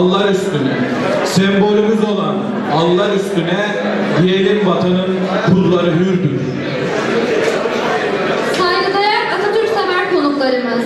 dallar üstüne. Sembolümüz olan allar üstüne. Diyelim vatanın kulları hürdür. Saygıdeğer Atatürk sever konuklarımız.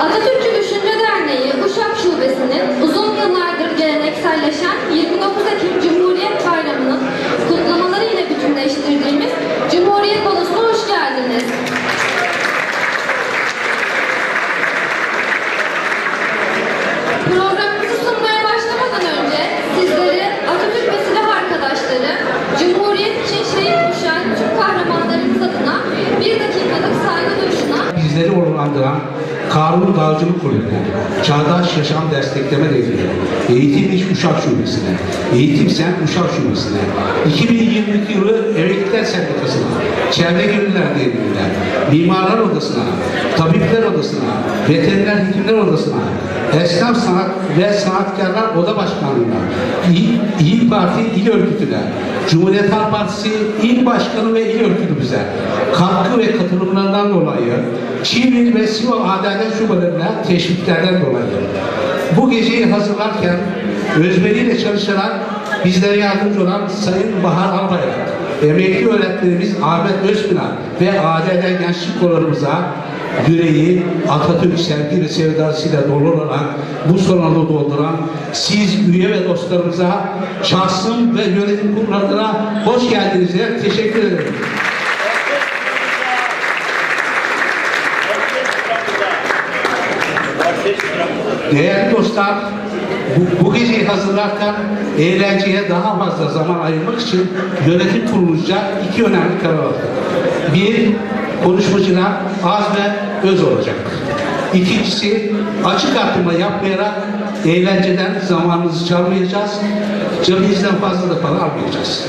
Atatürkçü Düşünce Derneği Uşak Şubesi'nin uzun yıllardır gelenekselleşen 29 Ekim Cumhuriyet Bayramı'nın kutlamaları ile bütünleştirdiğimiz Cumhuriyet Balosu'na hoş geldiniz. Programımızı sunmaya başlamadan önce sizleri Atatürk ve silah arkadaşları, Cumhuriyet için şehit düşen Türk kahramanlarımız adına bir dakikalık saygı duruşuna onurlandıran Karun Dağcılık Kulübü'ne, Çağdaş Yaşam Destekleme Devleti'ne, Eğitim İş Uşak Şubesi'ne, Eğitim Sen Uşak Şubesi'ne, 2022 yılı Emekliler Sendikası'na, Çevre Gönüller Derneği'ne, Mimarlar Odası'na, Tabipler Odası'na, Veteriner Hekimler Odası'na, Esnaf Sanat ve Sanatkarlar Oda Başkanlığı'na, İyi, İyi Parti İl Örgütü'ne, Cumhuriyet Halk Partisi İl Başkanı ve İl Örgütümüze katkı ve katılımlarından dolayı Çiğli ve Sivas Adalet Şubelerine teşviklerden dolayı. Bu geceyi hazırlarken özveriyle çalışarak bizlere yardımcı olan Sayın Bahar Albayrak, emekli öğretmenimiz Ahmet Özpınar ve ADD Gençlik Kollarımıza yüreği Atatürk sevgi ve sevdasıyla dolu olarak bu salonu dolduran siz üye ve dostlarımıza şahsım ve yönetim kurullarına hoş geldiniz teşekkür ederim. Değerli dostlar, bu, bu geceyi hazırlarken eğlenceye daha fazla zaman ayırmak için yönetim kurulunca iki önemli karar aldık. Bir, konuşmacılar az ve öz olacak. İkincisi, açık artırma yapmayarak eğlenceden zamanınızı çalmayacağız. Cebinizden fazla da para almayacağız.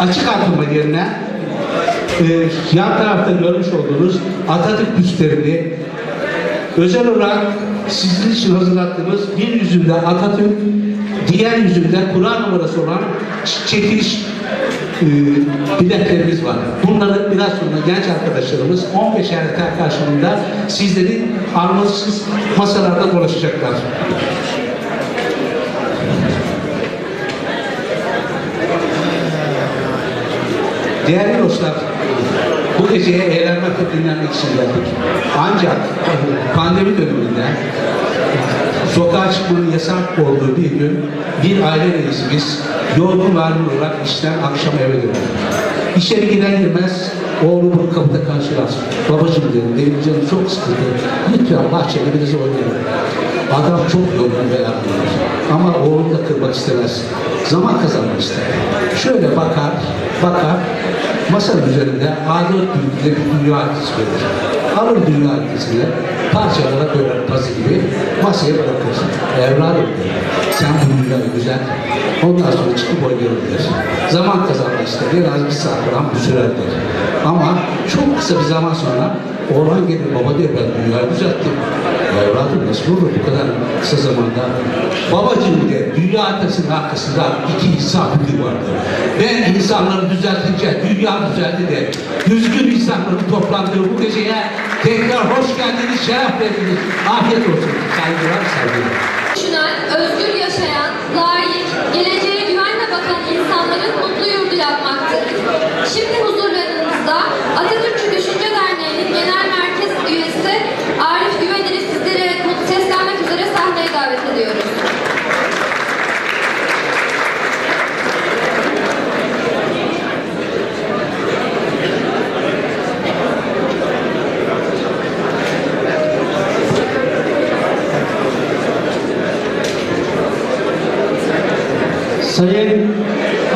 Açık artırma yerine e, yan tarafta görmüş olduğunuz Atatürk büstlerini özel olarak sizin için hazırlattığımız bir yüzünde Atatürk, diğer yüzünde Kur'an numarası olan çekiliş e, biletlerimiz var. Bunları biraz sonra genç arkadaşlarımız 15 er karşılığında sizleri armasız masalarda dolaşacaklar. Değerli dostlar, bu geceye eğlenmek ve dinlenmek için geldik. Ancak pandemi döneminde sokağa çıkmanın yasak olduğu bir gün bir aile reisimiz yorgun ve argın olarak işten akşam eve döndü. İçeri girer girmez oğlu kapıda karşılar. Babacım dedi, benim canım çok sıkıldı. Lütfen bahçede biraz oynayalım. Adam çok yorgun ve argın. Ama oğlunu da kırmak istemez. Zaman kazanmak ister. Şöyle bakar, bakar, masanın üzerinde A4 büyüklüğünde bir dünya haritası verir. Alır dünya haritasını parçalara böler pazı gibi masaya bırakır. Evladım der, sen bu dünyayı güzel. Ondan sonra çıkıp oynayalım der. Zaman kazanmak ister. En az bir saat falan bir sürer der. Ama çok kısa bir zaman sonra Orhan gelir baba der ben dünyayı düzelttim. Evladım nasıl olur bu kadar kısa zamanda? Babacığım der, dünya haritasının arkasında iki insan hüküm vardır. Ben insanları düzeltince dünya düzeldi de düzgün insanların toplandığı bu geceye tekrar hoş geldiniz, şeref verdiniz. Afiyet olsun. Saygılar, saygılar. düşünen, özgür yaşayan, layık, geleceğe güvenle bakan insanların mutlu yurdu yapmaktır. Şimdi huzurlarınızda Atatürkçü Düşünce Derneği'nin genel merkez üyesi Arif Güvenir'i sizlere seslenmek üzere sahneye davet ediyoruz. Sayın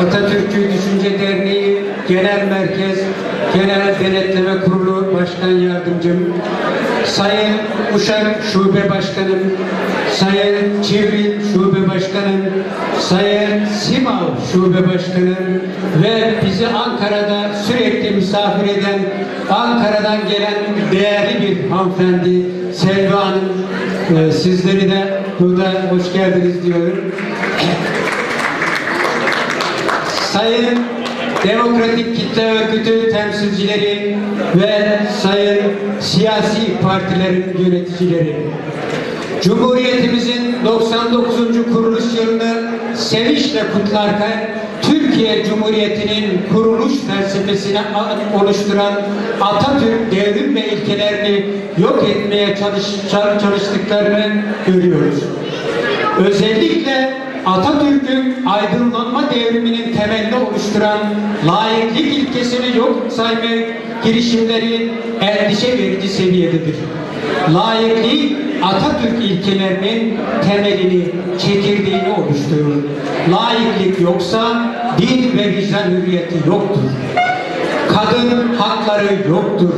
Atatürkçü Düşünce Derneği Genel Merkez Genel Denetleme Kurulu Başkan Yardımcım, Sayın Uşak Şube Başkanım, Sayın Çivri Şube Başkanım, Sayın Simav Şube Başkanım ve bizi Ankara'da sürekli misafir eden Ankara'dan gelen değerli bir hanımefendi Selva Hanım, e, sizleri de burada hoş geldiniz diyorum. Sayın Demokratik Kitle Örgütü temsilcileri ve sayın siyasi partilerin yöneticileri. Cumhuriyetimizin 99. kuruluş yılını sevinçle kutlarken Türkiye Cumhuriyeti'nin kuruluş felsefesini oluşturan Atatürk devrim ve ilkelerini yok etmeye çalış, çalıştıklarını görüyoruz. Özellikle Atatürk'ün aydınlanma devriminin temelini oluşturan laiklik ilkesini yok sayma girişimleri endişe verici seviyededir. Laiklik Atatürk ilkelerinin temelini, çekirdeğini oluşturur. Laiklik yoksa din ve vicdan hürriyeti yoktur. Kadın hakları yoktur.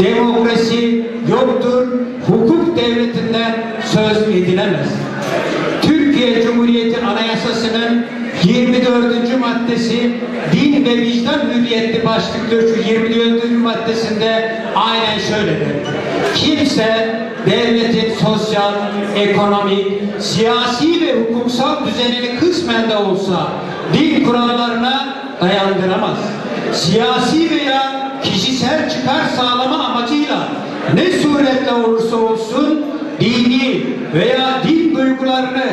Demokrasi yoktur. Hukuk devletinden söz edilemez. 24. maddesi din ve vicdan hürriyeti başlıklı şu 24. maddesinde aynen şöyle der. Kimse devletin sosyal, ekonomik, siyasi ve hukuksal düzenini kısmen de olsa din kurallarına dayandıramaz. Siyasi veya kişisel çıkar sağlama amacıyla ne suretle olursa olsun dini veya din duygularını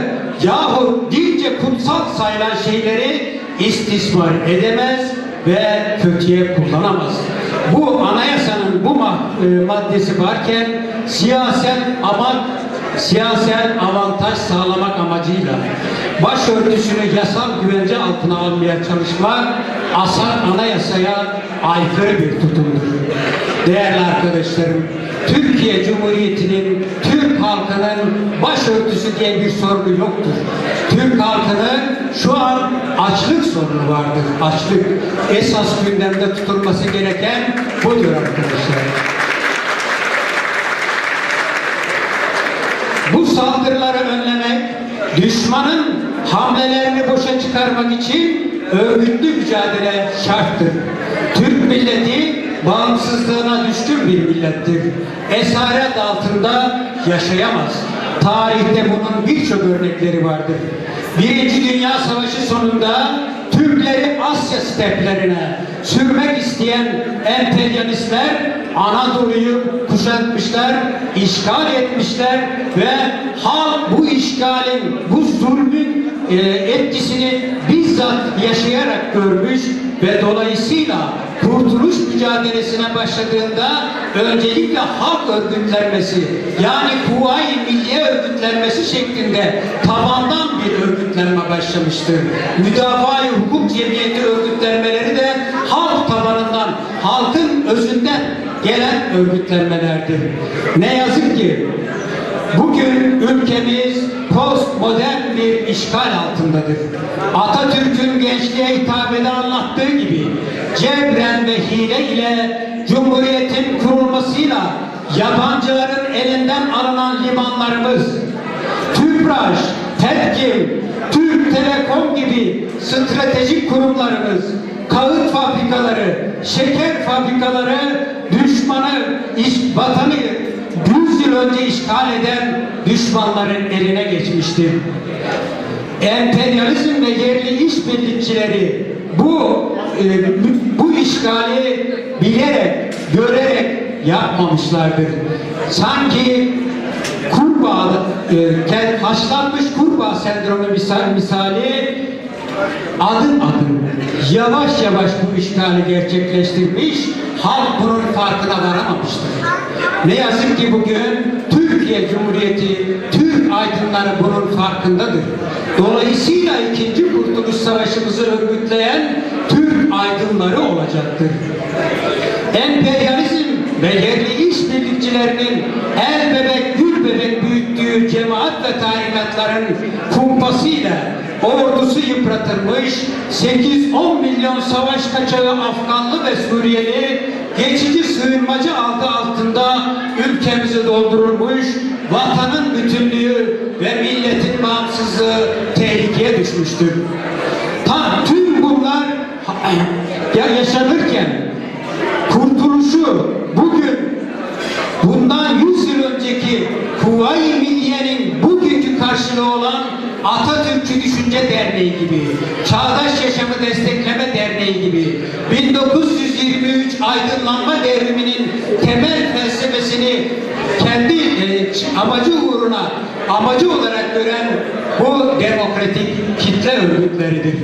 yahut dince kutsal sayılan şeyleri istismar edemez ve kötüye kullanamaz. Bu anayasanın bu e, maddesi varken siyasel amaç siyasel avantaj sağlamak amacıyla başörtüsünü yasal güvence altına almaya çalışmak asal anayasaya aykırı bir tutumdur. Değerli arkadaşlarım, Türkiye Cumhuriyeti'nin Türk halkının başörtüsü diye bir sorunu yoktur. Türk halkının şu an açlık sorunu vardır. Açlık esas gündemde tutulması gereken budur arkadaşlar. Bu saldırıları önlemek, düşmanın hamlelerini boşa çıkarmak için örgütlü mücadele şarttır. Türk milleti bağımsızlığına düşkün bir millettir. Esaret altında yaşayamaz. Tarihte bunun birçok örnekleri vardır. Birinci Dünya Savaşı sonunda Türkleri Asya steplerine sürmek isteyen emperyalistler Anadolu'yu kuşatmışlar, işgal etmişler ve halk bu işgalin, bu zulmün e, etkisini bizzat yaşayarak görmüş ve dolayısıyla kurtuluş mücadelesine başladığında öncelikle halk örgütlenmesi yani Kuvayi Milliye örgütlenmesi şeklinde tabandan bir örgütlenme başlamıştır. Müdafaa-i hukuk cemiyeti örgütlenmeleri de halk tabanından, halkın özünden gelen örgütlenmelerdir. Ne yazık ki Bugün ülkemiz postmodern bir işgal altındadır. Atatürk'ün gençliğe hitabede anlattığı gibi cebren ve hile ile Cumhuriyet'in kurulmasıyla yabancıların elinden alınan limanlarımız, TÜPRAŞ, TEDKİ, Türk Telekom gibi stratejik kurumlarımız, kağıt fabrikaları, şeker fabrikaları düşmanı, iş, vatanı 100 yıl önce işgal eden düşmanların eline geçmiştir. Emperyalizm ve yerli işbirlikçileri bu e, bu işgali bilerek, görerek yapmamışlardır. Sanki kurbağa, e, haşlanmış kurbağa sendromu misal, misali adım adım yavaş yavaş bu işgali gerçekleştirmiş halk bunun farkına varamamıştır. Ne yazık ki bugün Türkiye Cumhuriyeti Türk aydınları bunun farkındadır. Dolayısıyla ikinci Kurtuluş Savaşımızı örgütleyen Türk aydınları olacaktır. Emperyalizm ve yerli işbirlikçilerinin el bebek gül bebek büyüttüğü cemaat ve tarikatların kumpasıyla ordusu yıpratılmış, 8-10 milyon savaş kaçağı Afganlı ve Suriyeli geçici sığınmacı adı altında ülkemizi doldurulmuş, vatanın bütünlüğü ve milletin bağımsızlığı tehlikeye düşmüştür. Ta, tüm bunlar ya yaşanırken kurtuluşu bugün bundan 100 yıl önceki Kuvayi Milliye'nin bugünkü karşılığı olan Atatürkçü Düşünce Derneği gibi, Çağdaş Yaşamı Destekleme Derneği gibi, 1423 aydınlanma devriminin temel felsefesini kendi e, amacı uğruna amacı olarak gören bu demokratik kitle örgütleridir.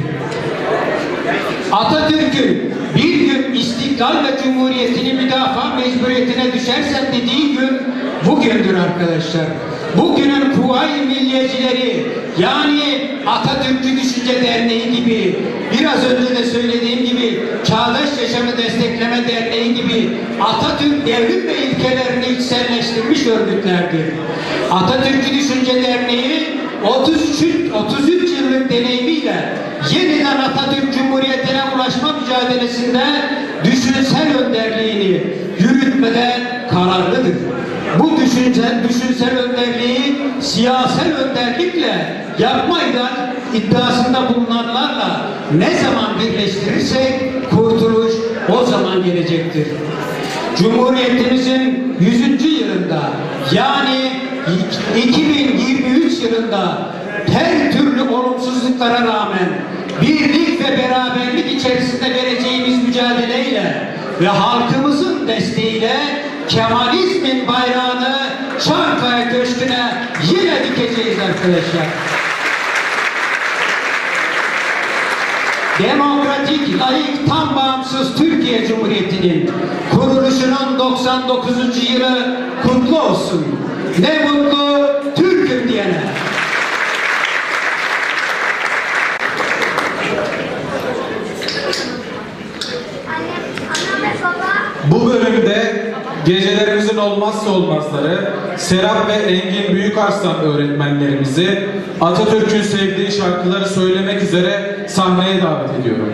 Atatürk'ün bir gün istiklal ve cumhuriyetini müdafaa mecburiyetine düşersem dediği gün bugündür arkadaşlar. Bugünün Kuvayi Milliyecileri yani Atatürkçü Düşünce Derneği gibi biraz önce de söylediğim gibi Çağdaş Yaşamı Destekleme Derneği gibi Atatürk devrim ve ilkelerini içselleştirmiş örgütlerdir. Atatürkçü Düşünce Derneği 33, 33 yıllık deneyimiyle yeniden Atatürk Cumhuriyeti'ne ulaşma mücadelesinde düşünsel önderliğini yürütmede kararlıdır. Bu düşünsel, düşünsel önderliği siyasal önderlikle yapmayla iddiasında bulunanlarla ne zaman birleştirirsek kurtuluş o zaman gelecektir. Cumhuriyetimizin 100. yılında yani 2023 yılında her türlü olumsuzluklara rağmen birlik ve beraberlik içerisinde vereceğimiz mücadeleyle ve halkımızın desteğiyle Kemalizmin bayrağını Çankaya Köşkü'ne yine dikeceğiz arkadaşlar. Demokratik, layık, tam bağımsız Türkiye Cumhuriyeti'nin kuruluşunun 99. yılı kutlu olsun. Ne mutlu Türk'üm diyene. Anne ve baba Bu bölümde gecelerimizin olmazsa olmazları Serap ve Engin Büyükarslan öğretmenlerimizi Atatürk'ün sevdiği şarkıları söylemek üzere sahneye davet ediyorum.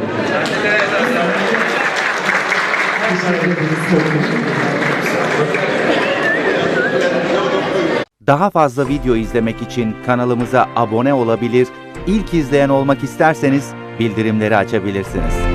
Daha fazla video izlemek için kanalımıza abone olabilir, ilk izleyen olmak isterseniz bildirimleri açabilirsiniz.